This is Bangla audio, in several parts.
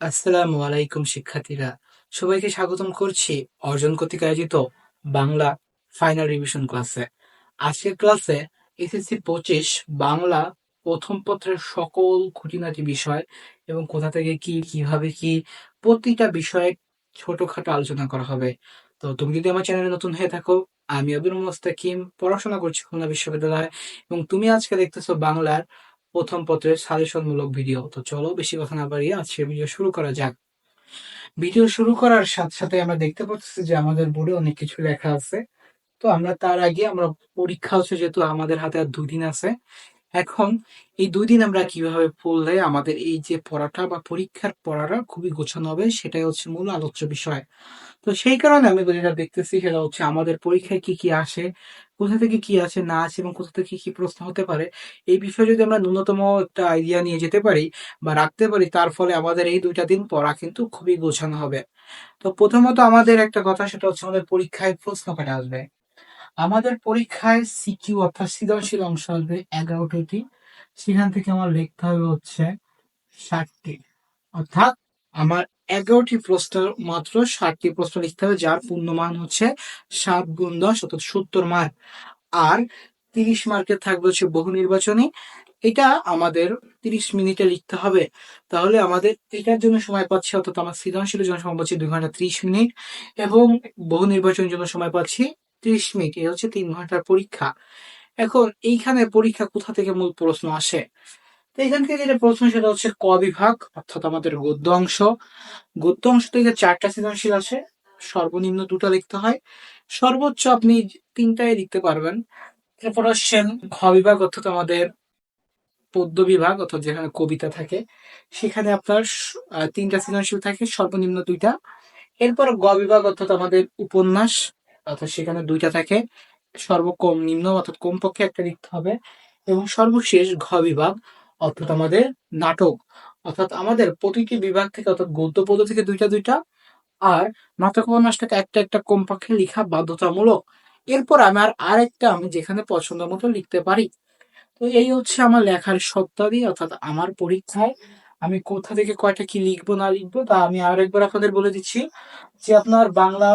আসসালামু আলাইকুম শিক্ষার্থীরা। সবাইকে স্বাগতম করছি অর্জন কর্তৃক আয়োজিত বাংলা ফাইনাল রিভিশন ক্লাসে আজকের ক্লাসে এসএসসি পঁচিশ বাংলা প্রথম পত্রের সকল খুঁটিনাটি বিষয় এবং কোথা থেকে কি, কীভাবে কি, প্রতিটা বিষয়ে ছোটখাটো আলোচনা করা হবে। তো তুমি যদি আমার চ্যানেলে নতুন হয়ে থাকো, আমি আব্দুল মোস্তাকিম, পড়াশোনা করছি খুলনা বিশ্ববিদ্যালয়ে এবং তুমি আজকে দেখতেছো বাংলার প্রথম পত্রের সাজেশনমূলক ভিডিও। তো চলো বেশি কথা না বাড়িয়ে আজকের ভিডিও শুরু করা যাক। ভিডিও শুরু করার সাথে সাথে আমরা দেখতে পাচ্ছি যে আমাদের বোর্ডে অনেক কিছু লেখা আছে। তো আমরা তার আগে আমরা পরীক্ষা হচ্ছে যেহেতু আমাদের হাতে আর দুদিন আছে। এখন এই দুই দিন আমরা কীভাবে পড়লে আমাদের এই যে পড়াটা বা পরীক্ষার পড়াটা খুবই গোছানো হবে, সেটাই হচ্ছে মূল আলোচ্য বিষয়। তো সেই কারণে আমি যেটা দেখতেছি, সেটা হচ্ছে আমাদের পরীক্ষায় কি কি আসে, কোথা থেকে কি আছে না আছে এবং কোথা থেকে কি প্রশ্ন হতে পারে, এই বিষয়ে যদি আমরা ন্যূনতম একটা আইডিয়া নিয়ে যেতে পারি বা রাখতে পারি, তার ফলে আমাদের এই দুইটা দিন পড়া কিন্তু খুবই গোছানো হবে। তো প্রথমত আমাদের একটা কথা, সেটা হচ্ছে আমাদের পরীক্ষায় প্রশ্ন কটা আসবে। আমাদের পরীক্ষায় সিকিউ অর্থাৎ সৃজনশীল অংশ আসবে এগারোটি। সেখান থেকে আমার লিখতে হবে হচ্ছে ষাটটি। অর্থাৎ আমার এগারোটি প্রশ্ন মাত্র ষাটটি প্রশ্ন লিখতে হবে, যার পূর্ণমান হচ্ছে সাত গুণ দশ, অর্থাৎ সত্তর মার্ক আর তিরিশ মার্কের থাকবে হচ্ছে বহু নির্বাচনী। এটা আমাদের তিরিশ মিনিটে লিখতে হবে। তাহলে আমাদের এটার জন্য সময় পাচ্ছি, অর্থাৎ আমার সৃজনশীলের জন্য সময় পাচ্ছি দুই ঘণ্টা ত্রিশ মিনিট এবং বহু নির্বাচনের জন্য সময় পাচ্ছি ত্রিশ মিনিট, এই হচ্ছে তিন ঘণ্টার পরীক্ষা। এখন এইখানে পরীক্ষা কোথা থেকে মূল প্রশ্ন আসে? তো এখান থেকে যেটা প্রশ্ন, সেটা হচ্ছে ক বিভাগ, অর্থাৎ আমাদের গদ্য অংশ। গদ্য অংশ থেকে চারটা সৃজনশীল আছে, সর্বনিম্ন দুটা লিখতে হয়। সর্বোচ্চ আপনি তিনটাই লিখতে পারবেন। এরপর আসছেন খ বিভাগ, অর্থাৎ আমাদের পদ্য বিভাগ, অর্থাৎ যেখানে কবিতা থাকে, সেখানে আপনার তিনটা সৃজনশীল থাকে, সর্বনিম্ন দুইটা। এরপর গ বিভাগ, অর্থাৎ আমাদের উপন্যাস। অর্থাৎ সেখানে দুইটা থাকে, সর্বকম নিম্ন অর্থাৎ কমপক্ষে একটা লিখতে হবে এবং সর্বশেষ ঘ বিভাগ অর্থাৎ আমাদের নাটক। অর্থাৎ আমাদের প্রতিটি বিভাগ থেকে অর্থাৎ গদ্য পদ থেকে দুইটা দুইটা আর নাটক উপন্যাস থেকে একটা একটা কমপক্ষে লেখা বাধ্যতামূলক। এরপর আমার আরেকটা আমি যেখানে পছন্দ মতো লিখতে পারি। তো এই হচ্ছে আমার লেখার সত্তাদি অর্থাৎ আমার পরীক্ষায়। আমি কোথা থেকে কয়টা কি লিখব না লিখব তা আমি আরেকবার আপনাদের বলে দিচ্ছি যে আপনার বাংলা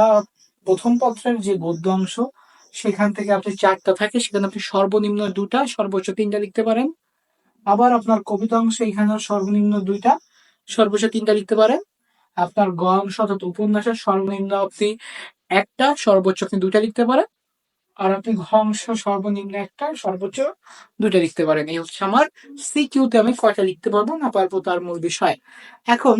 প্রথম পত্রের যে গদ্য অংশ, সেখান থেকে আপনি চারটা থাকে, সেখানে আপনি সর্বনিম্ন দুটা সর্বোচ্চ তিনটা লিখতে পারেন। আবার আপনার কবিতা অংশ এখানে সর্বনিম্ন দুইটা, সর্বোচ্চ তিনটা লিখতে পারেন। আপনার গ অংশ অর্থাৎ উপন্যাসের সর্বনিম্ন আপনি একটা, সর্বোচ্চ আপনি দুইটা লিখতে পারেন। আর আপনি ঘ অংশ সর্বনিম্ন একটা, সর্বোচ্চ দুইটা লিখতে পারেন। এই হচ্ছে আমার সিকিউতে আমি কয়টা লিখতে পারব না পারব তার মূল বিষয়। এখন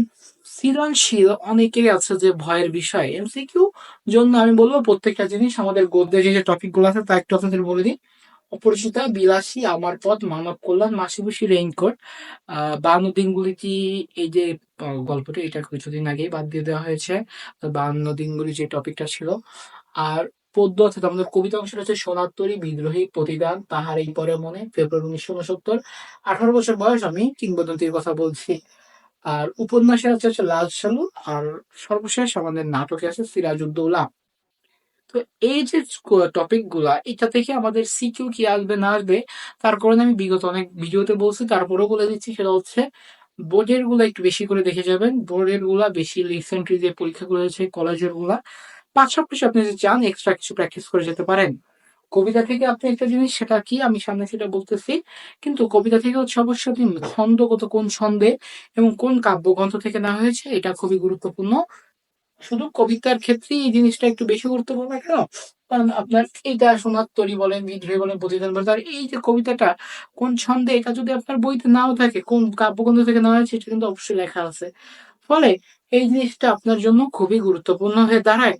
সৃজনশীল অনেকেরই আছে যে ভয়ের বিষয়। এমসিকিউ জন্য আমি বলব প্রত্যেকটা জিনিস আমাদের গদ্যে যে টপিকগুলো আছে তা একটু আপনাদের বলে দিই। অপরিচিতা, বিলাসী, আমার পথ, মানব কল্যাণ মাসিবুসি রেইনকোট বান্ন দিনগুলিটি এই যে গল্পটা, এটা কিছুদিন আগেই বাদ দিয়ে দেওয়া হয়েছে। বান্ন দিনগুলি যে টপিকটা ছিল। আর পদ্য অর্থাৎ আমাদের কবিতা অংশটা হচ্ছে সোনার তরী, বিদ্রোহী প্রতিদান, তাহার এই পরে মনে, ফেব্রুয়ারি উনিশশো উনসত্তর। আঠারো বছর বয়স আমি কিংবদন্তির কথা বলছি। আর উপন্যাসে আছে হচ্ছে লাল সালু, আর সর্বশেষ আমাদের নাটকে আছে সিরাজউদ্দৌলা। তো এই যে টপিকগুলা, এটা থেকে আমাদের সিকিউ কি আসবে, না আসবে, তার কারণে আমি বিগত অনেক ভিডিওতে বলছি, তারপরেও বলে দিচ্ছি, সেটা হচ্ছে বোর্ডেরগুলা একটু বেশি করে দেখে যাবেন। বোর্ডেরগুলা বেশি রিসেন্টলি যে পরীক্ষাগুলো হয়েছে কলেজেরগুলা, পাশাপাশি আপনি যদি চান এক্সট্রা কিছু প্র্যাকটিস করে যেতে পারেন। কবিতা থেকে আপনি একটা জিনিস, সেটা কি? আমি সামনে সেটা বলতেছি। কিন্তু কবিতা থেকে হচ্ছে অবশ্যই আপনি ছন্দগত কোন ছন্দে এবং কোন কাব্যগ্রন্থ থেকে না হয়েছে, এটা খুবই গুরুত্বপূর্ণ। শুধু কবিতার ক্ষেত্রে এই জিনিসটা একটু বেশি গুরুত্বপূর্ণ কেন? কারণ আপনার এইটা সোনার তরী বলেন, বিদ্রোহী বলেন প্রতিদান বলেন এই যে কবিতাটা, কোন ছন্দে এটা যদি আপনার বইতে নাও থাকে, কোন কাব্যগ্রন্থ থেকে নেওয়া হয়েছে এটা কিন্তু অবশ্যই লেখা আছে। ফলে এই জিনিসটা আপনার জন্য খুবই গুরুত্বপূর্ণ হয়ে দাঁড়ায়।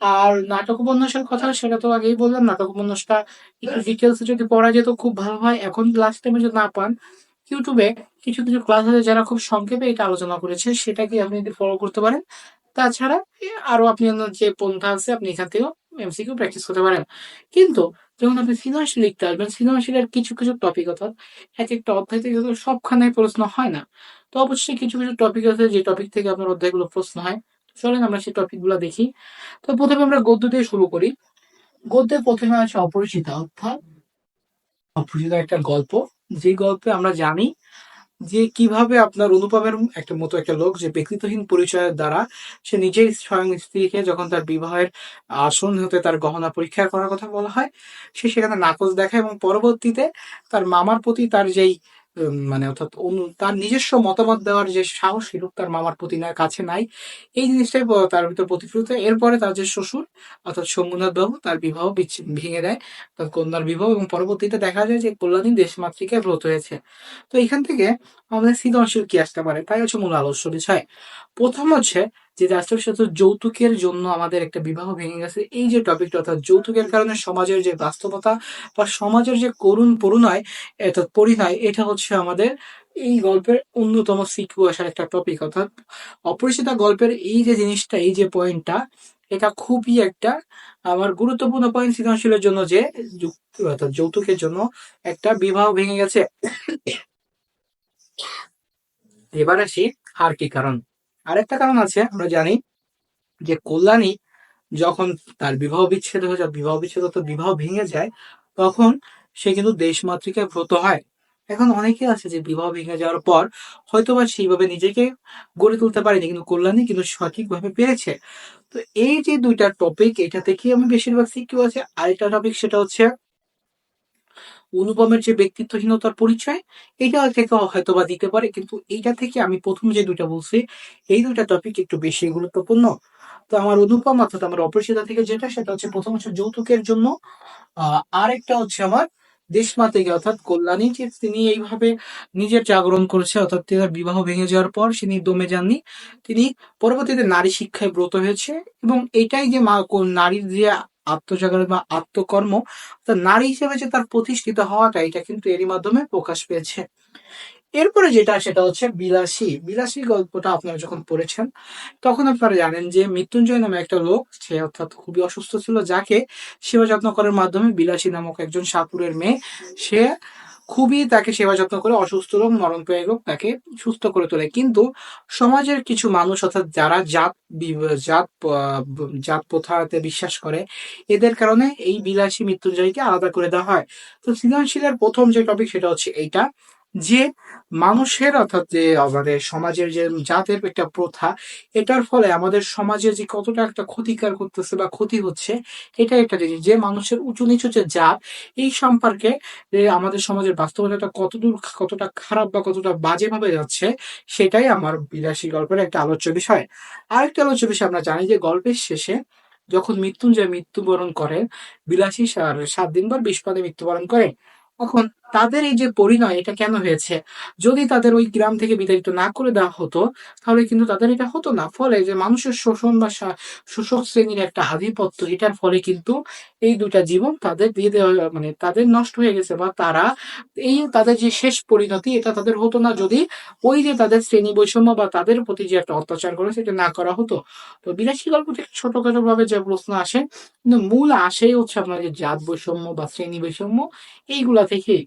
আর নাটক উপন্যাসের কথা সেটা তো আগেই বললাম নাটক উপন্যাসটা একটু ডিটেলসে যদি পড়া যেত খুব ভালো হয়। এখন লাস্ট টাইমে যদি না পান ইউটিউবে কিছু কিছু ক্লাস আছে যারা খুব সংক্ষেপে এটা আলোচনা করেছে, সেটাকে আপনি যদি ফলো করতে পারেন। তাছাড়া আরও আপনি যে পন্থা আছে, আপনি এখান থেকেও এমসিকিউ প্র্যাকটিস করতে পারেন। কিন্তু যখন আপনি সৃজনশীল লিখতে আসবেন সৃজনশীলের কিছু কিছু টপিক অর্থাৎ এক একটা অধ্যায় থেকে সবখানে প্রশ্ন হয় না। তো অবশ্যই কিছু কিছু টপিক আছে, যে টপিক থেকে আপনার অধ্যায়গুলো প্রশ্ন হয়। চলেন আমরা সেই টপিকগুলো দেখি। তো প্রথমে আমরা গদ্য দিয়ে শুরু করি। গদ্যে প্রথমে আছে অপরিচিতা অর্থাৎ অপরিচিত একটা গল্প। যে গল্পে আমরা জানি যে কীভাবে আপনার অনুপমের একটা মতো একটা লোক যে ব্যক্তিত্বহীন পরিচয়ের দ্বারা সে নিজেই স্বয়ং স্ত্রীকে যখন তার বিবাহের আসন হতে তার গহনা পরীক্ষা করার কথা বলা হয়, সে সেখানে নাকচ দেখায় এবং পরবর্তীতে তার মামার প্রতি তার যেই মানে অর্থাৎ তার নিজস্ব মতামত দেওয়ার যে সাহস সেটুক তার মামার প্রতি না, কাছে নাই। এই জিনিসটাই তার ভিতর প্রতিফলিত। এরপরে তার যে শ্বশুর, অর্থাৎ সোমনাথ বাবু, তার বিবাহ ভেঙে দেয়। তার কন্যার বিবাহ এবং পরবর্তীতে দেখা যায় যে কল্যাণী দেশমাতৃকায় ব্রত হয়েছে। তো এখান থেকে আমাদের সৃজনশীল কি আসতে পারে? তাই হচ্ছে মূল আলোচ্য বিষয়। প্রথম হচ্ছে যে রাষ্ট্রের সাথে যৌতুকের জন্য আমাদের একটা বিবাহ ভেঙে গেছে, এই যে টপিকটা অর্থাৎ যৌতুকের কারণে সমাজের যে বাস্তবতা বা সমাজের যে করুণ পরিণয়, অর্থাৎ পরিণয়, এটা হচ্ছে আমাদের এই গল্পের অন্যতম আসার একটা টপিক অর্থাৎ অপরিচিতা গল্পের এই যে জিনিসটা, এই যে পয়েন্টটা এটা খুবই একটা আমার গুরুত্বপূর্ণ পয়েন্ট সৃজনশীলের জন্য যে অর্থাৎ যৌতুকের জন্য একটা বিবাহ ভেঙে গেছে। এবার আসি আর কি কারণ। আরেকটা কারণ আছে, আমরা জানি যে কল্যাণী যখন তার বিবাহ বিচ্ছেদ হয়ে যায়, বিবাহ বিচ্ছেদ অর্থাৎ বিবাহ ভেঙে যায়, তখন সে কিন্তু দেশমাতৃকায় ব্রত হয়। এখন অনেকে আছে যে বিবাহ ভেঙে যাওয়ার পর হয়তোবা সেইভাবে নিজেকে গড়ে তুলতে পারেনি, কিন্তু কল্যাণী কিন্তু সঠিকভাবে পেরেছে। তো এই যে দুইটা টপিক এটা থেকে আমি বেশিরভাগ সিকিউ আছে আরেকটা টপিক সেটা হচ্ছে অনুপমের যে ব্যক্তিত্বহীনতার পরিচয়, এটা থেকে হয়তো বা দিতে পারে, কিন্তু এইটা থেকে আমি প্রথম যে দুইটা বলছি, এই দুইটা টপিক একটু বেশি গুরুত্বপূর্ণ। তো আমার অনুপম অর্থাৎ আমার অপরিচিতা থেকে যেটা, সেটা হচ্ছে প্রথম হচ্ছে যৌতুকের জন্য আহ আরেকটা হচ্ছে আমার দেশ দেশমাতৃকা অর্থাৎ কল্যাণী, যে তিনি এইভাবে নিজের জাগরণ করেছে, অর্থাৎ তার বিবাহ ভেঙে যাওয়ার পর তিনি দমে যাননি, তিনি পরবর্তীতে নারী শিক্ষায় ব্রত হয়েছে, এবং এটাই যে মা নারীর যে আত্মজাগরণ বা আত্মকর্ম অর্থাৎ নারী হিসেবে যে তার প্রতিষ্ঠিত হওয়াটা, এটা কিন্তু এরই মাধ্যমে প্রকাশ পেয়েছে। এরপরে যেটা, সেটা হচ্ছে বিলাসী। বিলাসী গল্পটা আপনারা যখন পড়েছেন, তখন আপনারা জানেন যে মৃত্যুঞ্জয় নামে একটা লোক, সে অর্থাৎ খুবই অসুস্থ ছিল, যাকে সেবা যত্ন করার মাধ্যমে বিলাসী নামক একজন সাপুরের মেয়ে, সে খুবই তাকে সেবা যত্ন করে অসুস্থ লোক মরণ পেয়ে লোক তাকে সুস্থ করে তোলে। কিন্তু সমাজের কিছু মানুষ অর্থাৎ যারা জাত জাত জাত প্রথাতে বিশ্বাস করে, এদের কারণে এই বিলাসী মৃত্যুঞ্জয়কে আলাদা করে দেওয়া হয়। তো সৃজনশীলের প্রথম যে টপিক সেটা হচ্ছে এইটা। যে মানুষের অর্থাৎ যে আমাদের সমাজের যে জাতের একটা প্রথা, এটার ফলে আমাদের সমাজে যে কতটা একটা ক্ষতিকার করতেছে বা ক্ষতি হচ্ছে এটা একটা জিনিস। যে মানুষের উঁচু নিচু যে জাত, এই সম্পর্কে আমাদের সমাজের বাস্তবতাটা কতদূর কতটা খারাপ বা কতটা বাজেভাবে যাচ্ছে, সেটাই আমার বিলাসী গল্পের একটা আলোচ্য বিষয়। আরেকটা আলোচ্য বিষয় আমরা জানি যে গল্পের শেষে যখন মৃত্যুঞ্জয় মৃত্যুবরণ করেন, বিলাসী সাত দিন পর বিষপাদে মৃত্যুবরণ করে এখন তাদের এই যে পরিণয়, এটা কেন হয়েছে? যদি তাদের ওই গ্রাম থেকে বিতাড়িত না করে দেওয়া হতো, তাহলে কিন্তু তাদের এটা হতো না। ফলে যে মানুষের শোষণ বা শোষক শ্রেণির একটা আধিপত্য, এটার ফলে কিন্তু এই দুটা জীবন তাদের দিয়ে দেওয়া মানে তাদের নষ্ট হয়ে গেছে বা তারা এই তাদের যে শেষ পরিণতি, এটা তাদের হতো না। যদি ওই যে তাদের শ্রেণি বৈষম্য বা তাদের প্রতি যে একটা অত্যাচার করে, সেটা না করা হতো। তো বিলাসী গল্প থেকে ছোটখাটো ভাবে যে প্রশ্ন আসে, কিন্তু মূল আসেই হচ্ছে আপনার যে জাত বৈষম্য বা শ্রেণি বৈষম্য, এইগুলা থেকেই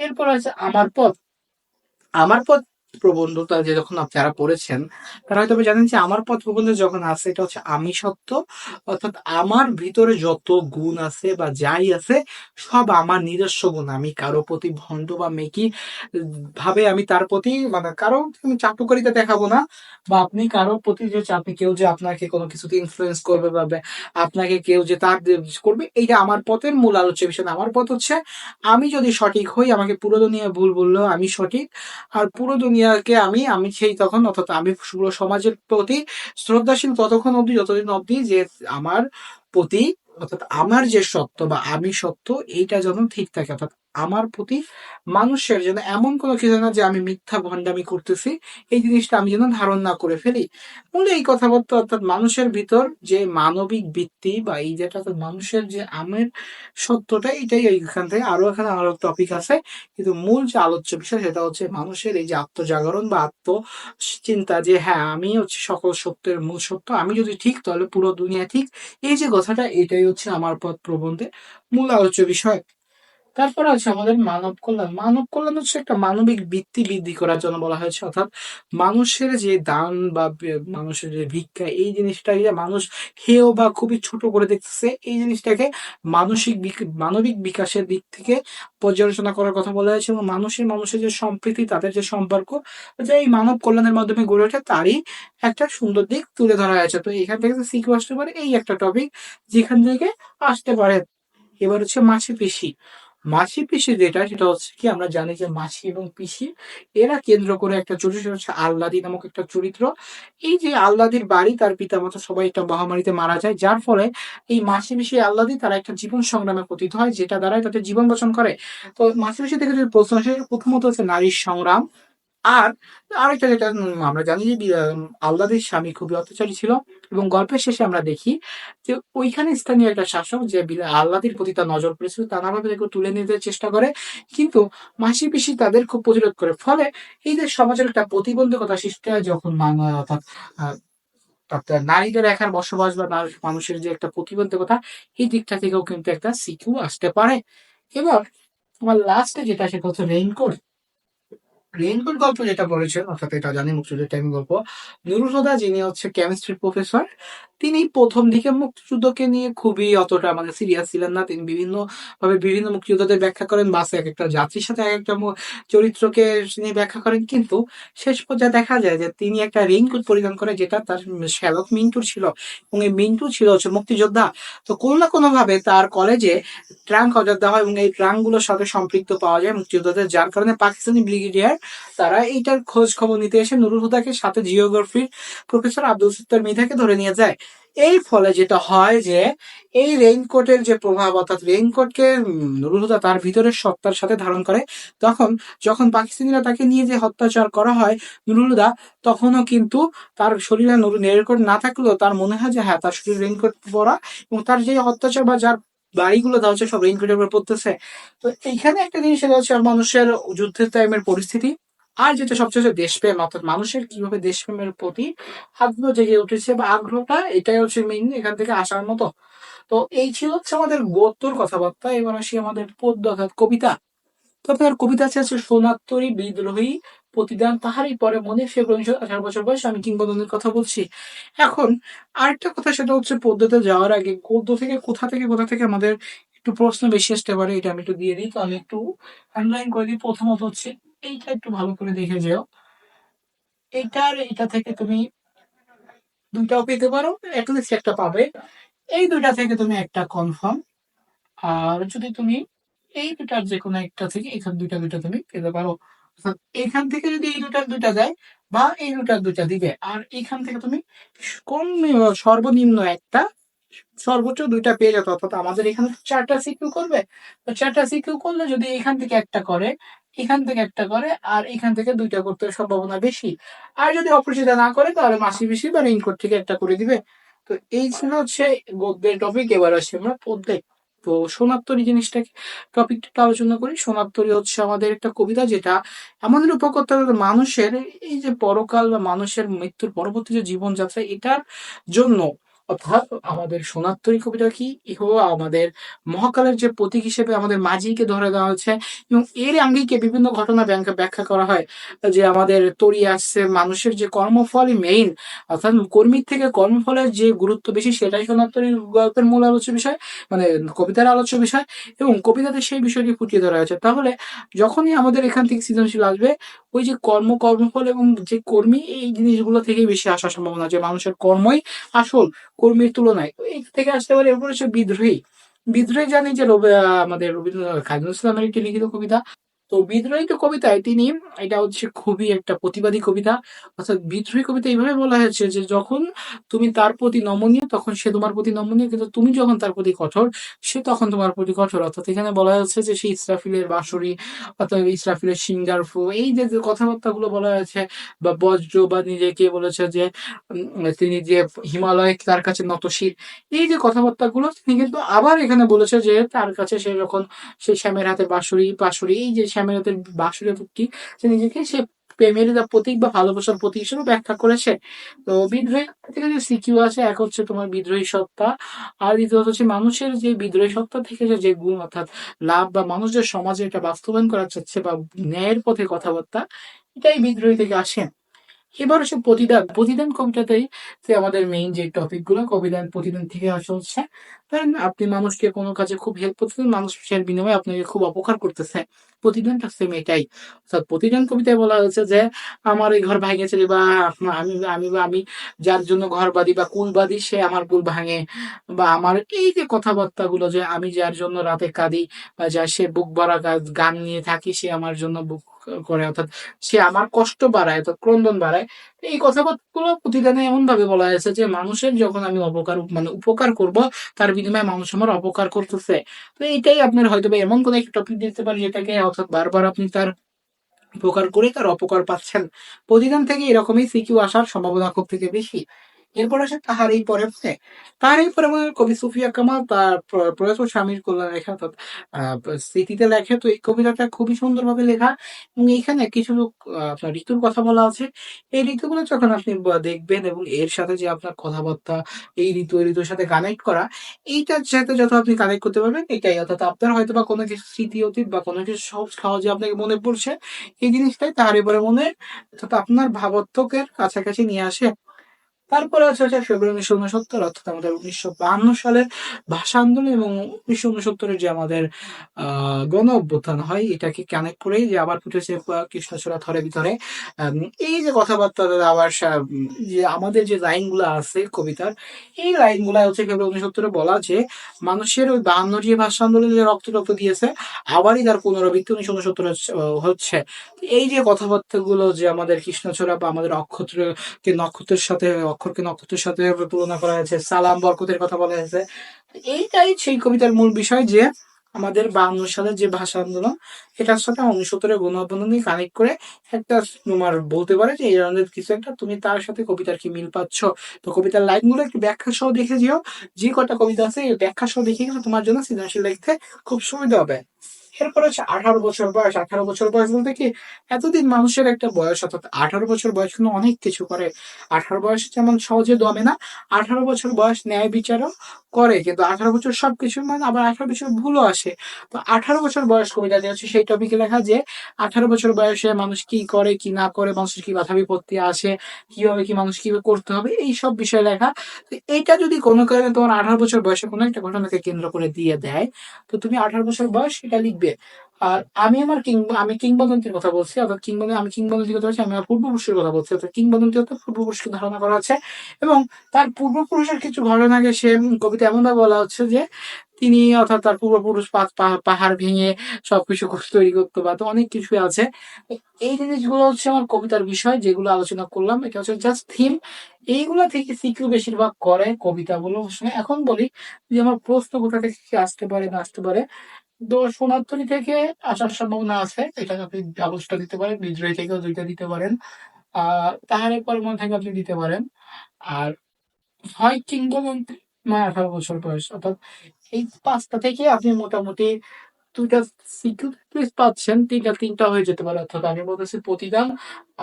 এরপর আছে আমার পথ। আমার পথ প্রবন্ধটা যে যখন আপ- যারা পড়েছেন, তারা হয়তো জানেন যে আমার পথ প্রবন্ধে যখন আছে, এটা হচ্ছে আমি সত্য, অর্থাৎ আমার ভিতরে যত গুণ আছে বা যাই আছে, সব আমার নিজস্ব গুণ। আমি কারও প্রতি ভণ্ড বা মেকি, ভাবে আমি তার প্রতি মানে কারও আমি চাটুকারিতা দেখাবো না, বা আপনি কারও প্রতি যে আপনি কেউ যে আপনাকে কোনো কিছুতে ইনফ্লুয়েন্স করবে বা আপনাকে কেউ যে তার করবে, এইটা আমার পথের মূল আলোচ্য বিষয়। আমার পথ হচ্ছে, আমি যদি সঠিক হই, আমাকে পুরো দুনিয়া ভুল বললেও আমি সঠিক, আর পুরো দুনিয়াকে আমি আমি সেই তখন অর্থাৎ আমি পুরো সমাজের প্রতি শ্রদ্ধাশীল ততক্ষণ অবধি, যতদিন অবধি যে আমার প্রতি অর্থাৎ আমার যে সত্য বা আমি সত্য, এইটা যেন ঠিক থাকে। অর্থাৎ আমার প্রতি মানুষের যেন এমন কোনো কিছু না যে আমি মিথ্যা ভণ্ডামি করতেছি, এই জিনিসটা আমি যেন ধারণ না করে ফেলি। মূলে এই কথাবার্তা অর্থাৎ মানুষের ভিতর যে মানবিক বৃত্তি বা এই যেটা মানুষের যে আমের সত্যটা, এটাই এইখান থেকে আরও এখানে আরও টপিক আছে। কিন্তু মূল যে আলোচ্য বিষয় সেটা হচ্ছে মানুষের এই যে আত্মজাগরণ বা আত্ম চিন্তা যে হ্যাঁ আমি হচ্ছে সকল সত্যের মূল সত্য, আমি যদি ঠিক তাহলে পুরো দুনিয়া ঠিক। এই যে কথাটা, এটাই হচ্ছে আমার পথ প্রবন্ধে মূল আলোচ্য বিষয়। তারপর আছে আমাদের মানব কল্যাণ। মানব কল্যাণ হচ্ছে একটা মানবিক বৃত্তি বৃদ্ধি করার জন্য বলা হয়েছে, অর্থাৎ মানুষের যে দান বা মানুষের যে ভিক্ষা, এই জিনিসটাকে যে মানুষ হেয় বা খুবই ছোট করে দেখতেছে, এই জিনিসটাকে মানসিক বিক- মানবিক বিকাশের দিক থেকে পর্যালোচনা করার কথা বলা হয়েছে এবং মানুষের মানুষের যে সম্প্রীতি, তাদের যে সম্পর্ক, যে এই মানব কল্যাণের মাধ্যমে গড়ে ওঠে, তারই একটা সুন্দর দিক তুলে ধরা হয়েছে। তো এখান থেকে সিকিউ আসতে পারে এই একটা টপিক যেখান থেকে আসতে পারে। এবার হচ্ছে মাছি পিসি মাছি পিসি যেটা, সেটা হচ্ছে কি, আমরা জানি যে মাসি এবং পিসি, এরা কেন্দ্র করে একটা চরিত্র হচ্ছে আল্লাদি নামক একটা চরিত্র। এই যে আল্লাদির বাড়ি, তার পিতামাতা সবাই একটা মহামারীতে মারা যায়, যার ফলে এই মাছি পিসি আল্লাদি তারা একটা জীবন সংগ্রামে পতিত হয়, যেটা দ্বারাই তাদের জীবন বচন করে। তো মাছি পিসি থেকে যদি প্রশ্ন আসে প্রথমত হচ্ছে নারীর সংগ্রাম। আর আরেকটা যেটা আমরা জানি যে আহ, স্বামী খুবই অত্যাচারী ছিল এবং গল্পের শেষে আমরা দেখি যে ওইখানে স্থানীয় একটা শাসক যে আল্লাদের প্রতি তার নজর পড়েছিল তা নানাভাবে তাকে তুলে নিতে চেষ্টা করে। কিন্তু মাসি পিসি তাদের খুব প্রতিরোধ করে। ফলে এই যে সমাজের একটা প্রতিবন্ধকতা সৃষ্টি হয় যখন অর্থাৎ অর্থাৎ নারীদের একার বসবাস বা মানুষের যে একটা প্রতিবন্ধকতা এই দিকটা থেকেও কিন্তু একটা সিকিউ আসতে পারে। এবার তোমার লাস্টে যেটা সেটা হচ্ছে রেইনকোট রেইনকোট গল্প যেটা বলেছেন, অর্থাৎ এটা জানি মুক্তিযুদ্ধের টাইম গল্প। নুরুল হুদা যিনি হচ্ছে কেমিস্ট্রির প্রফেসর তিনি প্রথম দিকে মুক্তিযুদ্ধকে নিয়ে খুবই অতটা মানে সিরিয়াস ছিলেন না। তিনি বিভিন্ন ভাবে বিভিন্ন মুক্তিযোদ্ধাদের ব্যাখ্যা করেন, বাসে এক একটা যাত্রীর সাথে এক একটা চরিত্রকে তিনি ব্যাখ্যা করেন। কিন্তু শেষ পর্যায়ে দেখা যায় যে তিনি একটা রেইনকোট পরিধান করে, যেটা তার শ্যালক মিন্টুর ছিল। এবং এই মিন্টু ছিল হচ্ছে মুক্তিযোদ্ধা। তো কোনো না কোনো ভাবে তার কলেজে ট্রাঙ্ক অযোধ্যা হয় এবং এই ট্রাঙ্কগুলোর সাথে সম্পৃক্ত পাওয়া যায় মুক্তিযোদ্ধাদের। যার কারণে পাকিস্তানি ব্রিগেডিয়ার তারা এইটার খোঁজ খবর নিতে এসে নুরুল হুদাকে সাথে জিওগ্রাফির প্রফেসর আব্দুল সত্তার মৃধাকে ধরে নিয়ে যায়। এই ফলে যেটা হয় যে এই রেইনকোটের যে প্রভাব অর্থাৎ রেইনকোটকে উম, নুরুল হুদা তার ভিতরের সত্তার সাথে ধারণ করে তখন যখন পাকিস্তানিরা তাকে নিয়ে যে অত্যাচার করা হয় নুরুল হুদা তখনও কিন্তু তার শরীরে রেইনকোট না থাকলেও তার মনে হয় যে হ্যাঁ তার শরীরে রেইনকোট পরা এবং তার যে অত্যাচার বা যার বাড়িগুলো দেওয়া হচ্ছে সব রেইনকোটের উপর পড়তেছে। তো এইখানে একটা জিনিস সেটা হচ্ছে মানুষের যুদ্ধের টাইমের পরিস্থিতি। আর যেটা সবচেয়ে হচ্ছে দেশপ্রেম, অর্থাৎ মানুষের কীভাবে দেশপ্রেমের প্রতি আগ্রহ জেগে উঠেছে বা আগ্রহটা, এটাই হচ্ছে মেইন এখান থেকে আসার মতো। তো এই ছিল হচ্ছে আমাদের গদ্যর কথাবার্তা। এবার আসি আমাদের পদ্য, অর্থাৎ কবিতা। তো আপনার কবিতা আছে আছে সোনাত্তরী বিদ্রোহী প্রতিদান। তাহারই পরে মনে ফেব্রুয়ারি আঠারো বছর বয়স, আমি কিংবদন্তির কথা বলছি। এখন আরেকটা কথা, সেটা হচ্ছে পদ্যতে যাওয়ার আগে গদ্য থেকে কোথা থেকে কোথা থেকে আমাদের একটু প্রশ্ন বেশি আসতে পারে, এটা আমি একটু দিয়ে দিই। তো আমি একটু আন্ডারলাইন করে দিই। প্রথমত হচ্ছে এইটা একটু ভালো করে দেখে যেও। এইটার এটা থেকে তুমি দুইটাও পেতে পারো অ্যাটলিস্ট একটা পাবে। এই দুইটা থেকে তুমি একটা কনফার্ম আর যদি তুমি এই দুটার যে কোনো একটা থেকে এখান দুইটা দুইটা তুমি পেতে পারো। এখান থেকে যদি এই দুটার দুইটা দেয় বা এই দুটার দুইটা দিবে, আর এখান থেকে তুমি কম সর্বনিম্ন একটা, সর্বোচ্চ দুইটা পেয়ে যেত, অর্থাৎ আমাদের এখানে চারটা সিকিউ করবে। তো চারটা সিকিউ করলে যদি এখান থেকে একটা করে এখান থেকে একটা করে আর এখান থেকে দুইটা করতে সম্ভাবনা বেশি। আর যদি অপরিচিতা না করে, তাহলে মাসি বেশি বা রেইনকোট থেকে একটা করে দিবে। তো এই ছিল হচ্ছে গদ্যের টপিক এবার আসি আমরা পদ্যে তো সোনাত্তরী জিনিসটাকে টপিকটা একটু আলোচনা করি। সোনাত্তরী হচ্ছে আমাদের একটা কবিতা যেটা আমাদের উপকথা মানুষের এই যে পরকাল বা মানুষের মৃত্যুর পরবর্তী যে জীবনযাত্রা, এটার জন্য অর্থাৎ আমাদের সোনাত্তরী কবিতা কি? ইহো আমাদের মহাকালের যে প্রতীক হিসেবে আমাদের মাঝিকে ধরে দেওয়া হচ্ছে এবং এর আঙ্গিকে বিভিন্ন ঘটনা ব্যাখ্যা করা হয়। যে আমাদের তরি আসছে, মানুষের যে কর্মফলই মেইন অর্থাৎ কর্মীর থেকে কর্মফলের যে গুরুত্ব বেশি সেটাই সোনাত্তরী গল্পের মূল আলোচ্য বিষয় মানে কবিতার আলোচ্য বিষয় এবং কবিতাতে সেই বিষয়টি ফুটিয়ে ধরা হয়েছে। তাহলে যখনই আমাদের এখান থেকে সৃজনশীল আসবে, ওই যে কর্ম, কর্মফল এবং যে কর্মী, এই জিনিসগুলো থেকেই বেশি আসার সম্ভাবনা যে মানুষের কর্মই আসল কর্মীর তুলনায়। এই থেকে আসতে পারে এরপরে সে বিদ্রোহী। বিদ্রোহী জানি যে আমাদের রবীন্দ্রনাথ খাজনুল ইসলামের একটি লিখিত কবিতা। তো বিদ্রোহী তো কবিতায় তিনি এটা হচ্ছে খুবই একটা প্রতিবাদী কবিতা। অর্থাৎ বিদ্রোহী কবিতা এইভাবে বলা হয়েছে যে, যখন তুমি তার প্রতি নমনীয়, তখন সে তোমার প্রতি নমনীয়, কিন্তু তুমি যখন তার প্রতি কঠোর, সে তখন তোমার প্রতি কঠোর। অর্থাৎ এখানে বলা হচ্ছে যে সেই ইসরাফিলের বাঁশরি, অর্থাৎ ইসরাফিলের সিঙ্গার ফু, এই যে কথাবার্তাগুলো বলা হয়েছে, বা বজ্র, বা নিজেকে বলেছে যে তিনি যে হিমালয়, তার কাছে নতশীল এই যে কথাবার্তাগুলো, তিনি কিন্তু আবার এখানে বলেছে যে, তার কাছে সে যখন সেই শ্যামের হাতে বাঁশুরি বাঁশুরি, এই যে শ্যামের বাসুরে কি নিজেকে সে প্রেমের প্রতীক বা ভালোবাসার প্রতীক হিসেবে ব্যাখ্যা করেছে। তো বিদ্রোহী থেকে যে সিকিউ আছে, এক হচ্ছে তোমার বিদ্রোহী সত্তা, আর দ্বিতীয়ত হচ্ছে মানুষের যে বিদ্রোহী সত্তা থেকে যে গুণ, অর্থাৎ লাভ বা মানুষ যে সমাজে এটা বাস্তবায়ন করা চাচ্ছে বা ন্যায়ের পথে কথাবার্তা, এটাই বিদ্রোহী থেকে আসে। এবার হচ্ছে প্রতিদান প্রতিদান কবিতাতেই যে আমাদের মেইন যে টপিকগুলো কবিদান প্রতিদান থেকে আসা হচ্ছে। ধরেন আপনি মানুষকে কোনো কাজে খুব হেল্প করতেছেন, মানুষ সের বিনিময়ে আপনাকে খুব অপকার করতেছে। প্রতিদানটা সেম এটাই অর্থাৎ প্রতিদান কবিতায় বলা হয়েছে যে, আমার এই ঘর ভাঙেছে বা আমি আমি বা, আমি যার জন্য ঘর বাঁধি বা কুল বাঁধি, সে আমার কুল ভাঙে। বা আমার এই যে কথাবার্তা গুলো যে, আমি যার জন্য রাতে কাঁদি বা যা সে বুক ভরা গান নিয়ে থাকি, সে আমার জন্য বুক করে, অর্থাৎ সে আমার কষ্ট বাড়ায়, অর্থাৎ ক্রন্দন বাড়ায়। এই কথাবার্তাগুলো প্রতিদানে এমন ভাবে বলা হয়েছে যে, মানুষের যখন আমি অপকার মানে উপকার করব, তার বিনিময়ে মানুষ আমার অপকার করতেছে। তো এইটাই আপনার হয়তো এমন কোনো একটা টপিক দিতে পারে, যেটাকে অর্থাৎ বারবার আপনি তার উপকার করে তার অপকার পাচ্ছেন। প্রতিদান থেকে এরকমই সিকিউ আসার সম্ভাবনা খুব থেকে বেশি। এরপর আসে তাহার এই পরে পরে তার এই পরে আমাদের কবি সুফিয়া কামাল তার প্র- প্রয়াত স্বামীর কল্যাণ লেখা অর্থাৎ স্মৃতিতে লেখে। তো এই কবিতাটা খুবই সুন্দরভাবে লেখা এবং এখানে কিছু আপনার ঋতুর কথা বলা আছে। এই ঋতুগুলো যখন আপনি দেখবেন এবং এর সাথে যে আপনার কথাবার্তা, এই ঋতু ঋতুর সাথে কানেক্ট করা, এইটার সাথে যত আপনি কানেক্ট করতে পারবেন, এটাই অর্থাৎ আপনার হয়তো বা কোনো কিছু স্মৃতি অতীত বা কোনো কিছু সহজ সহজে আপনাকে মনে পড়ছে, এই জিনিসটাই তার এবারে মনে অর্থাৎ আপনার ভাবাত্মকের কাছাকাছি নিয়ে আসে তারপরে আছে হচ্ছে ফেব্রুয়ারি উনিশশো উনসত্তর, অর্থাৎ আমাদের উনিশশো বাহান্ন সালের ভাষা আন্দোলন এবং উনিশশো উনসত্তরের যে আমাদের, আহ, গণ অভ্যুত্থান হয়, এটাকে কানেক্ট করেই যে আবার ফুটেছে কৃষ্ণচূড়া থরে ভিতরে। এই যে কথাবার্তা আবার যে আমাদের যে লাইনগুলো আছে কবিতার, এই লাইনগুলো হচ্ছে ফেব্রুয়ারি উনসত্তরে বলা যে মানুষের ওই বাহান্ন যে ভাষা আন্দোলনে যে রক্ত রক্ত দিয়েছে, আবারই তার পুনরাবৃত্তি উনিশশো উনসত্তরে হচ্ছে এই যে কথাবার্তাগুলো যে আমাদের কৃষ্ণচূড়া বা আমাদের অক্ষত্রকে নক্ষত্রের সাথে অক্ষরকে নক্ষত্রের সাথে তুলনা করা হয়েছে। সালাম, বরকতের কথা বলা হয়েছে। এইটাই সেই কবিতার মূল বিষয় যে আমাদের বাহান্ন সালের যে ভাষা আন্দোলন, এটার সাথে উনিশত্তরের গণ আন্দোলনকে কানেক্ট করে একটা তোমার বলতে পারে যে এই ধরনের কিছু একটা তুমি তার সাথে কবিতার কি মিল পাচ্ছ। তো কবিতার লাইনগুলো একটু ব্যাখ্যা সহ দেখে যেও। যে কটা কবিতা আছে, এই ব্যাখ্যা সহ দেখে গেলে তোমার জন্য সৃজনশীল লিখতে খুব সুবিধা হবে। এরপর হচ্ছে আঠারো বছর বয়স আঠারো বছর বয়স বলতে কি এতদিন মানুষের একটা বয়স অর্থাৎ আঠারো বছর বয়স কিন্তু অনেক কিছু করে আঠারো বয়স যেমন সহজে দমে না আঠারো বছর বয়স ন্যায় বিচারও করে কিন্তু আঠারো বছর সবকিছু মানে আবার আঠারো বছর ভুলও আসে তো আঠারো বছর বয়স কবিতা যে হচ্ছে সেই টপিকে লেখা যে আঠারো বছর বয়সে মানুষ কি করে কি না করে মানুষের কি বাধা বিপত্তি আসে কীভাবে কি মানুষ কীভাবে করতে হবে এই সব বিষয়ে লেখা তো এইটা যদি কোনো কারণে তোমার আঠারো বছর বয়সে কোনো একটা ঘটনাকে কেন্দ্র করে দিয়ে দেয় তো তুমি আঠারো বছর বয়স এটা লিখবে আর আমি আমার কিং, আমি কিংবদন্তির কথা বলছি, অর্থাৎ কিংবদন্তি, আমি কিংবদন্তির কথা বলছি আমি আমার পূর্বপুরুষের কথা বলছি, অর্থাৎ কিংবদন্তি অর্থাৎ পূর্বপুরুষকে ধারণা করা আছে এবং তার পূর্বপুরুষের কিছু ঘটনাকে সে কবিতা এমনভাবে বলা হচ্ছে যে, তিনি অর্থাৎ তার পূর্বপুরুষ পাহাড় ভেঙে সবকিছু তৈরি করতো বা তো অনেক কিছু আছে। এই জিনিসগুলো হচ্ছে আমার কবিতার বিষয় যেগুলো আলোচনা করলাম। এটা হচ্ছে জাস্ট থিম এইগুলা থেকে সিকিউ বেশিরভাগ করে কবিতাগুলো। এখন বলি যে আমার প্রশ্ন কোথা থেকে আসতে পারে না আসতে পারে। তো সোনারতলি থেকে আসার সম্ভাবনা আছে, এটা আপনি ডাবলসটা দিতে পারেন বিদ্রোহী থেকেও দুইটা দিতে পারেন আহ তাহারের মনে থেকে আপনি দিতে পারেন। আর হয় কিংবদন্তি মানে আঠারো বছর বয়স, অর্থাৎ এই পাঁচটা থেকে আপনি মোটামুটি দুইটা সিকিউরিটি পাচ্ছেন, তিনটা তিনটা হয়ে যেতে পারে, অর্থাৎ আমি বলতেছি প্রতিদান,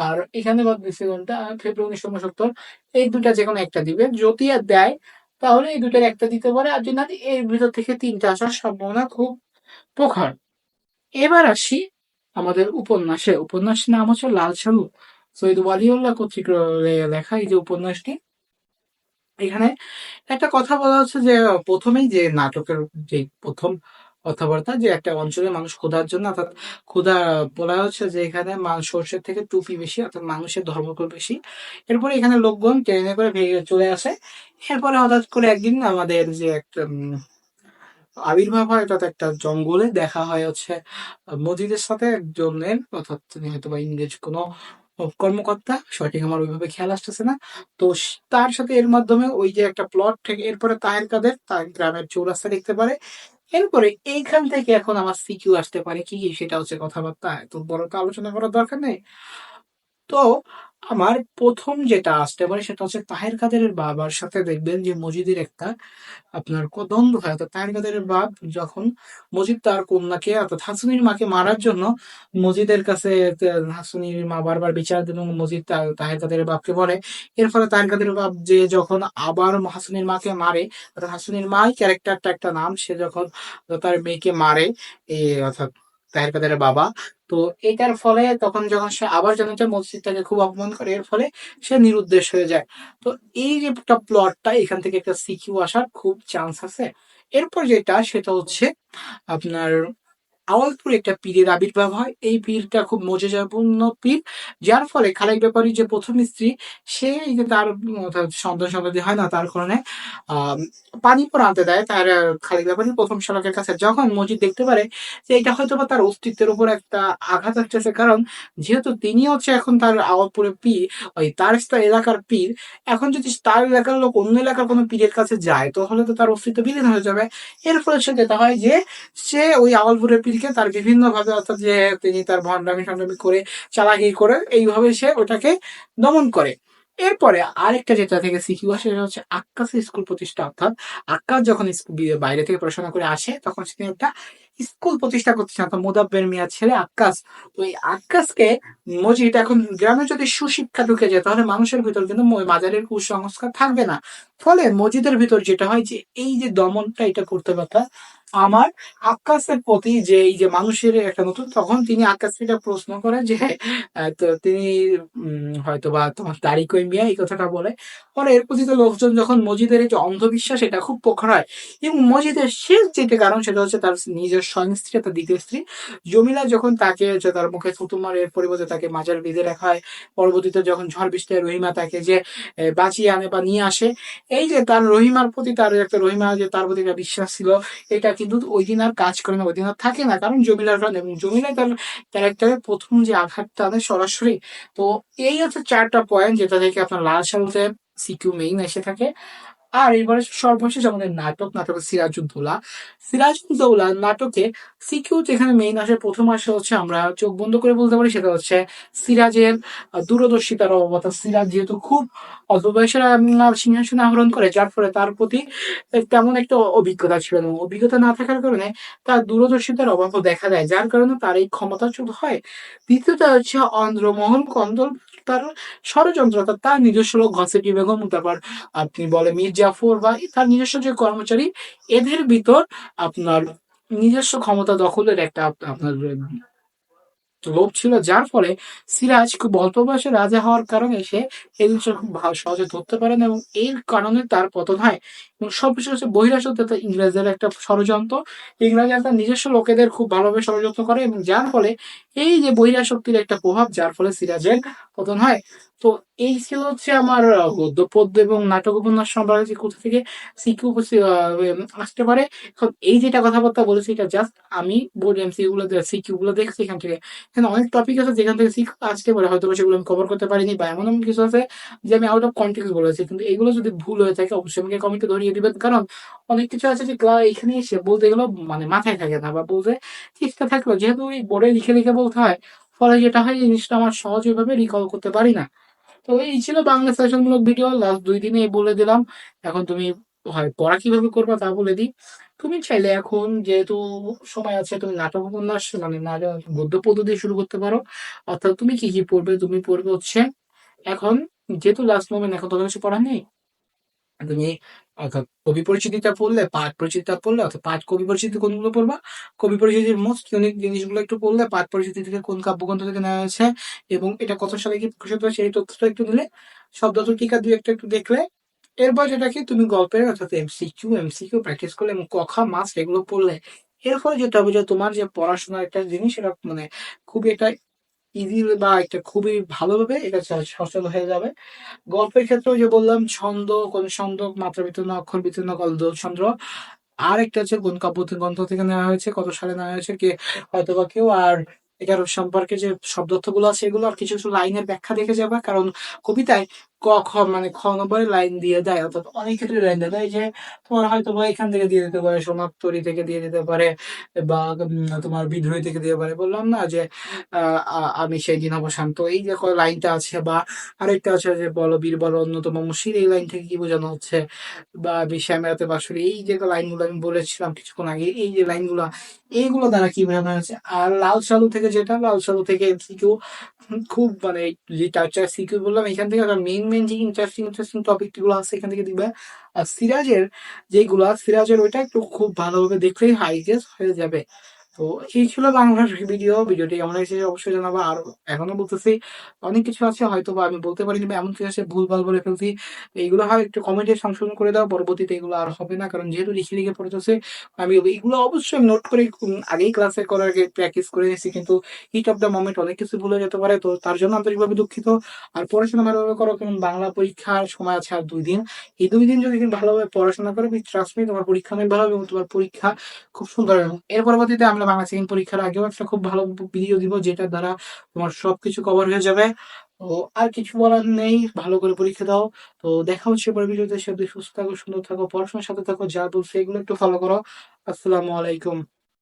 আর এখানে বলতেছি কোনটা? ফেব্রুয়ারি উনিশশো উনসত্তর। এই দুটা যে কোনো একটা দিবে। যদি আর দেয়, তাহলে এই দুটার একটা দিতে পারে, আর যদি না এর ভিতর থেকে তিনটা আসার সম্ভাবনা খুব প্রখর। এবার আসি আমাদের উপন্যাসে। উপন্যাসের নাম হচ্ছে লাল সালু সৈয়দ ওয়ালিউল্লাহ কর্তৃক লেখা এই যে উপন্যাসটি, এখানে একটা কথা বলা হচ্ছে যে প্রথমেই যে নাটকের যে প্রথম কথাবার্তা, যে একটা অঞ্চলে মানুষ ক্ষুধার জন্য, অর্থাৎ ক্ষুধা বলা হচ্ছে যে এখানে সর্ষের থেকে টুপি বেশি, অর্থাৎ মানুষের ধর্মকুল বেশি। এরপরে এখানে লোকগণ ট্রেনে করে ভেঙে চলে আসে। এরপরে হঠাৎ করে একদিন আমাদের যে একটা আবির্ভাব হয়, অর্থাৎ একটা জঙ্গলে দেখা হয় হচ্ছে মজিদের সাথে একজনের অর্থাৎ তিনি হয়তো বা ইংরেজ কোনো কর্মকর্তা, সঠিক আমার ওইভাবে খেয়াল আসতেছে না। তো তার সাথে এর মাধ্যমে ওই যে একটা প্লট থেকে, এরপরে তাহের কাদের তার গ্রামের চৌরাস্তা দেখতে পারে। এরপরে এইখান থেকে এখন আমার সিকিউ আসতে পারে। কি কি? সেটা হচ্ছে কথাবার্তা। এত বড় তো আলোচনা করার দরকার নেই। তো আমার প্রথম যেটা আসতে পারে সেটা হচ্ছে তাহের কাদেরের বাবার সাথে দেখবেন যে মজিদের একটা আপনার দ্বন্দ্ব হয়। অর্থাৎ তাহের কাদেরের বাপ যখন মজিদ তার কন্যাকে, অর্থাৎ হাসুনির মাকে মারার জন্য মজিদের কাছে হাসুনির মা বারবার বিচার এবং মজিদ তাহের কাদেরের বাপকে বলে। এর ফলে তাহের কাদেরের বাপ যে যখন আবার হাসুনির মাকে মারে, অর্থাৎ হাসুনির মাই ক্যারেক্টারটা একটা নাম, সে যখন তার মেয়েকে মারে, এ অর্থাৎ তাহের কাদেরের বাবা তো এটার ফলে তখন যখন সে আবার জানাতে মসজিদটাকে খুব অপমান করে, এর ফলে সে নিরুদ্দেশ হয়ে যায়। তো এই যে প্লটটা এখান থেকে একটা সিকিউ আসার খুব চান্স আছে। এরপর যেটা, সেটা হচ্ছে আপনার আওয়ালপুরে একটা পীরের আবির্ভাব হয়। এই পীরটা খুব মজাপূর্ণ পীর, যার ফলে খালেক ব্যাপারী যে প্রথম স্ত্রী, সে যে তার সন্তান সন্ততি হয় না, তার কারণে পানি পর আনতে দেয় তার খালেক ব্যাপারী প্রথম শালকের কাছে। যখন মজিদ দেখতে পারে যে এটা হয়তো বা তার অস্তিত্বের উপর একটা আঘাত আসতেছে কারণ যেহেতু তিনি হচ্ছে এখন তার আওয়ালপুরে পীর, ওই তার এলাকার পীর, এখন যদি তার এলাকার লোক অন্য এলাকার কোনো পীরের কাছে যায়, তাহলে তো তার অস্তিত্ব বিলীন হয়ে যাবে। এর ফলে সে যেটা হয় যে সে ওই আওয়ালপুরের পীরকে তার বিভিন্ন ভাবে অর্থাৎ যে তিনি তার ভণ্ডামি সন্ডামি করে, চালাকি করে, এইভাবে সে ওটাকে দমন করে। এরপরে আরেকটা যেটা থেকে শিখি সেটা হচ্ছে আক্কাস স্কুল প্রতিষ্ঠা, অর্থাৎ আক্কাস যখন বাইরে থেকে পড়াশোনা করে আসে, তখন সে একটা স্কুল প্রতিষ্ঠা করতে চান মোদাব্বের মিয়ার ছেলে আক্কাস। এই আক্কাসকে মজিদ এখন গ্রামে যদি সুশিক্ষা ঢুকে যায়, তাহলে মানুষের ভিতর কিন্তু মাজারের কুসংস্কার থাকবে না। ফলে মসজিদের ভিতর যেটা হয় যে, এই যে দমনটা এটা করতে পারতা আমার আক্কাসের প্রতি যে এই যে মানুষের একটা নতুন, তখন তিনি একটা প্রশ্ন করে যে তো তিনি হয়তো বা তোমার দাড়ি কই মিয়া, এই কথাটা বলে। পরে এর প্রতি তো লোকজন যখন মসজিদের এই যে অন্ধবিশ্বাস, এটা খুব প্রখর হয়। এবং মসজিদের শেষ যেটা কারণ, সেটা হচ্ছে তার নিজের স্বয়ং স্ত্রী তার দ্বিতীয় স্ত্রী। জমিলা যখন তাকে তার মুখে থুতু মারে, এর পরিবর্তে তাকে মাজার বেঁধে রাখা হয়। পরবর্তীতে যখন ঝড় বৃষ্টি রহিমা তাকে যে বাঁচিয়ে আনে বা নিয়ে আসে। এই যে তার রহিমার প্রতি তার একটা রহিমা, যে তার প্রতি একটা বিশ্বাস ছিল, এটা কিন্তু ওই দিন আর কাজ করে না, ওই দিন আর থাকে না। কারণ জমিলার রান এবং জমিলার তার ক্যারেক্টারের প্রথম যে আঘাতটা আনে সরাসরি, তো এই হচ্ছে চারটা পয়েন্ট যেটা থেকে আপনার লাল সালতে সিকিউ মেইন এসে থাকে। আর এবারে সর্বশেষ আমাদের নাটক নাটক সিরাজউদ্দৌলা সিরাজউদ্দৌলা নাটকে সিকিউ যেখানে মেইন আসে প্রথম আসে হচ্ছে আমরা চোখ বন্ধ করে বলতে পারি সেটা হচ্ছে সিরাজের দূরদর্শিতার অবতা সিরাজ যেহেতু খুব অল্প বয়সের আহ, সিংহাসন আহরণ করে যার ফলে তার প্রতি তেমন একটা অভিজ্ঞতা ছিল না। অভিজ্ঞতা না থাকার কারণে তার দূরদর্শিতার অভাবও দেখা দেয় যার কারণে তার এই ক্ষমতা ক্ষমতাচ্যুত হয়। দ্বিতীয়টা হচ্ছে অন্ধ্রমোহন কন্দল তার ষড়যন্ত্র, অর্থাৎ তার নিজস্ব লোক ঘসেটি বেগম, তারপর আপনি বলে মীর জাফর বা তার নিজস্ব যে কর্মচারী, এদের ভিতর আপনার নিজস্ব ক্ষমতা দখলের একটা আপ- আপনার লোভ ছিল, যার ফলে সিরাজ খুব অল্প বয়সে রাজা হওয়ার কারণে সে এই জিনিসটা খুব সহজে ধরতে পারেন এবং এর কারণে তার পতন হয়। এবং সবকিছু হচ্ছে বহিরাগত তথা ইংরেজদের একটা ষড়যন্ত্র। ইংরেজরা তার নিজস্ব লোকেদের খুব ভালোভাবে ষড়যন্ত্র করে এবং যার ফলে এই যে বহিরাশক্তির একটা প্রভাব, যার ফলে সিরাজের পতন হয়। তো এই ছিল হচ্ছে আমার গদ্য পদ্য এবং নাটক উপন্যাস সম্পর্কে কোথা থেকে সিকিউ আসতে পারে। এখন এই যেটা কথাবার্তা বলেছি, এটা জাস্ট আমি বোর্ড এমসি গুলো সিকিউ গুলো দেখছি এখান থেকে। এখানে অনেক টপিক আছে যেখান থেকে সিকিউ আসতে পারে, হয়তো সেগুলো আমি কভার করতে পারিনি বা এমন এমন কিছু আছে যে আমি আউট অফ কন্টেক্স বলেছি। কিন্তু এগুলো যদি ভুল হয়ে থাকে, অবশ্যই আমাকে কমেন্টে ধরিয়ে দিবেন। কারণ অনেক কিছু আছে যে এখানে এসে বলতে গেলেও মানে মাথায় থাকে না বা বলতে চেষ্টা থাকল যেহেতু ওই বোর্ডে লিখে লিখে বলতে হয়, ফলে যেটা হয় এই জিনিসটা আমার সহজভাবে রিকল করতে পারি না। তো এই ছিল বাংলা সেশনমূলক ভিডিও লাস্ট দুই দিনে বলে দিলাম। এখন তুমি হয় পড়া কীভাবে করবা তা বলে দিই। তুমি চাইলে এখন যেহেতু সময় আছে, তুমি নাটক উপন্যাস মানে না গদ্য পদ্ধতি শুরু করতে পারো। অর্থাৎ তুমি কি কি পড়বে, তুমি পড়বে হচ্ছে এখন, যেহেতু লাস্ট মোমেন্ট এখন তোমার কিছু পড়া নেই, তুমি অর্থাৎ কবি পরিচিতিটা পড়লে, পাঠ পরিচিতিটা পড়লে অর্থাৎ পাঠ কবি পরিচিতি কোনগুলো পড়বা? কবি পরিচিতির মোস্ট ইউনিক জিনিসগুলো একটু পড়লে, পাঠ পরিচিতি থেকে কোন কাব্যগ্রন্থ থেকে নেওয়া হয়েছে এবং এটা কত সালে কি প্রকাশিত হয়েছে এই তথ্যটা একটু নিলে শব্দ টিকা দুই একটা একটু দেখলে, এরপর যেটা কি তুমি গল্পের অর্থাৎ এমসিকিউ এমসিকিউ প্র্যাকটিস করলে এবং কখা মাস এগুলো পড়লে এর ফলে যেটা হবে যে তোমার যে পড়াশোনার একটা জিনিস এটা মানে খুবই একটা ইজি বা একটা খুবই ভালোভাবে এটা সচল হয়ে যাবে। গল্পের ক্ষেত্রে যে বললাম ছন্দ কোন ছন্দ মাত্রা বিতরণ অক্ষর বিতরণ গল্প ছন্দ আর একটা হচ্ছে কোন কাব্য গ্রন্থ থেকে নেওয়া হয়েছে, কত সালে নেওয়া হয়েছে, কে হয়তো বা কেউ, আর এটার সম্পর্কে যে শব্দার্থগুলো আছে, এগুলো আর কিছু কিছু লাইনের ব্যাখ্যা দেখে যাবে। কারণ কবিতায় ক, খ মানে খ নম্বরে লাইন দিয়ে দেয় অর্থাৎ অনেক ক্ষেত্রে লাইন দিয়ে দেয় যে, তোমার হয়তো বা এখান থেকে দিয়ে দিতে পারে, সমাপ্তরি থেকে দিয়ে দিতে পারে, বা তোমার বিদ্রোহী থেকে দিয়ে পারে। বললাম না যে আমি সেই দিন হব শান্ত এই যে লাইনটা আছে, বা আরেকটা আছে যে, বলো, বীর, বলো, অন্যতম মুশির, এই লাইন থেকে কি বোঝানো হচ্ছে? বা বিশ্যামেরাতে বাসুরি এই যে লাইনগুলো আমি বলেছিলাম কিছুক্ষণ আগে, এই যে লাইনগুলো, এইগুলো দ্বারা কি বোঝানো হচ্ছে? আর লাল সালু থেকে যেটা, লাল সালু থেকে এমসিকিউ খুব মানে যে চার চার সিকিউ বললাম, এখান থেকে মেইন মেইন যে ইন্টারেস্টিং ইন্টারেস্টিং টপিকগুলো আছে এখান থেকে দিবা। আর সিরাজের যেগুলো সিরাজের ওইটা একটু খুব ভালোভাবে দেখলেই হাইজেস হয়ে যাবে। তো এই ছিল বাংলার ভিডিও। ভিডিওটি কেমন হয়েছে অবশ্যই জানাব। আর এখনও বলতেছি, অনেক কিছু আছে হয়তো বা আমি বলতে পারিনি বা এমন কিছু আছে ভুল ভালো বলে ফেলছি। এইগুলো হয় একটু কমেন্টে সংশোধন করে দাও, পরবর্তীতে এগুলো আর হবে না। কারণ যেহেতু লিখে লিখে পড়তেছে, আমি এগুলো অবশ্যই নোট করে আগেই ক্লাসে করার আগে প্র্যাকটিস করে নিয়েছি। কিন্তু হিট অফ দ্য মোমেন্ট অনেক কিছু ভুলে যেতে পারে। তো তার জন্য আন্তরিকভাবে দুঃখিত। আর পড়াশোনা ভালোভাবে করো, কারণ বাংলা পরীক্ষার সময় আছে আর দুই দিন। এই দুই দিন যদি ভালোভাবে পড়াশোনা করো ট্রাস্ট মি তোমার পরীক্ষা অনেক ভালো হবে এবং তোমার পরীক্ষা খুব সুন্দর হবে। এর পরবর্তীতে আমরা বাংলা সেকেন্ড পরীক্ষার আগেও একটা খুব ভালো ভিডিও দিব যেটা দ্বারা তোমার সবকিছু কভার হয়ে যাবে। তো আর কিছু বলার নেই, ভালো করে পরীক্ষা দাও। তো দেখা হচ্ছে পরের ভিডিওতে সাথে সুস্থ থাকো, সুন্দর থাকো, পড়াশোনার সাথে থাকো, যা বলছে এগুলো একটু ফলো করো। আসসালামু আলাইকুম।